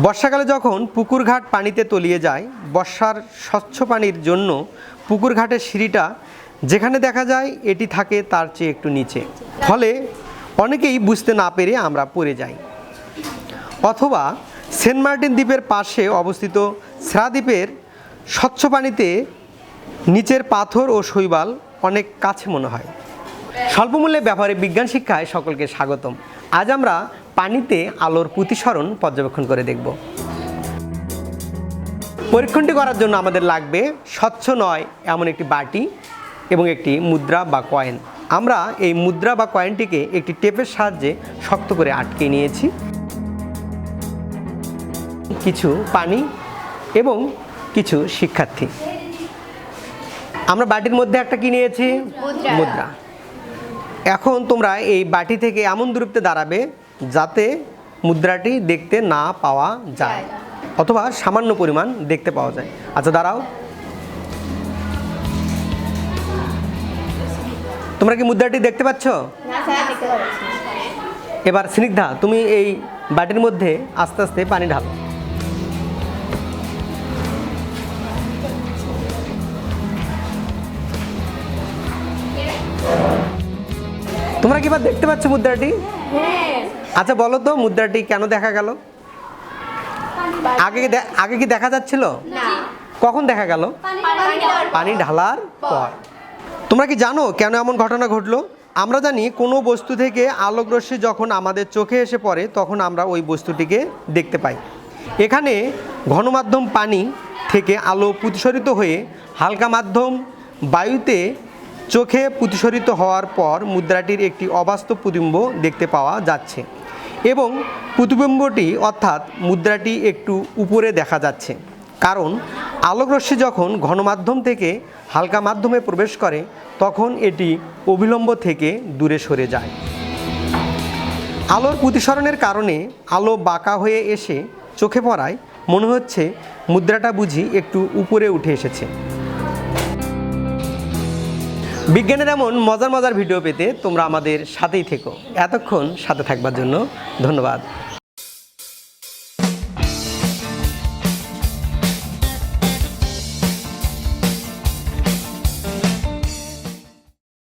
বর্ষাকালে যখন পুকুরঘাট পানিতে তলিয়ে যায়, বর্ষার স্বচ্ছ পানির জন্য পুকুরঘাটের সিঁড়িটা যেখানে দেখা যায় এটি থাকে তার চেয়ে একটু নিচে। ফলে অনেকেই বুঝতে না পেরে আমরা পড়ে যাই। অথবা সেন্ট মার্টিন দ্বীপের পাশে অবস্থিত স্রা দ্বীপের স্বচ্ছ পানিতে নিচের পাথর ও শৈবাল অনেক কাছে মনে হয়। স্বল্পমূল্যে ব্যবহারে বিজ্ঞান শিক্ষায় সকলকে স্বাগতম। আজ আমরা পানিতে আলোর প্রতিসরণ পর্যবেক্ষণ করে দেখব। পরীক্ষণটি করার জন্য আমাদের লাগবে স্বচ্ছ নয় এমন একটি বাটি এবং একটি মুদ্রা বা কয়েন। আমরা এই মুদ্রা বা কয়েনটিকে একটি টেপের সাহায্যে শক্ত করে আটকে নিয়েছি। কিছু পানি এবং কিছু শিক্ষার্থী। আমরা বাটির মধ্যে একটা কি নিয়েছি? মুদ্রা। মুদ্রা। এখন তোমরা এই বাটি থেকে এমন দূরত্বে দাঁড়াবে যাতে মুদ্রাটি দেখতে না পাওয়া যায়। অথবা সামান্য পরিমাণ দেখতে পাওয়া যায়। আচ্ছা দাঁড়াও। তোমরা কি মুদ্রাটি দেখতে পাচ্ছি? এবার স্নিগ্ধা তুমি এই বাটির মধ্যে আস্তে আস্তে পানি ঢালো। তোমরা কি এবার দেখতে পাচ্ছ মুদ্রাটি? হ্যাঁ। আচ্ছা বলো তো মুদ্রাটি কেন দেখা গেল? আগে আগে কি দেখা যাচ্ছিল? কখন দেখা গেল? পানি ঢালার পর। তোমরা কি জানো কেন এমন ঘটনা ঘটলো? আমরা জানি কোনো বস্তু থেকে আলোকরশ্মি যখন আমাদের চোখে এসে পড়ে তখন আমরা ওই বস্তুটিকে দেখতে পাই। এখানে ঘনমাধ্যম পানি থেকে আলো প্রতিসরিত হয়ে হালকা মাধ্যম বায়ুতে চোখে প্রতিসরিত হওয়ার পর মুদ্রাটির একটি অবাস্তব প্রতিবিম্ব দেখতে পাওয়া যাচ্ছে। এবং প্রতিবিম্বটি অর্থাৎ মুদ্রাটি একটু উপরে দেখা যাচ্ছে। কারণ আলোকরশ্মি যখন ঘনমাধ্যম থেকে হালকা মাধ্যমে প্রবেশ করে, তখন এটি অবিলম্ব থেকে দূরে সরে যায়। আলোর প্রতিসরণের কারণে আলো বাঁকা হয়ে এসে চোখে পড়ায়, মনে হচ্ছে মুদ্রাটা বুঝি একটু উপরে উঠে এসেছে। বিজ্ঞানের এমন মজার মজার ভিডিও পেতে তোমরা আমাদের সাথেই থেকো। এতক্ষণ সাথে থাকবার জন্য ধন্যবাদ।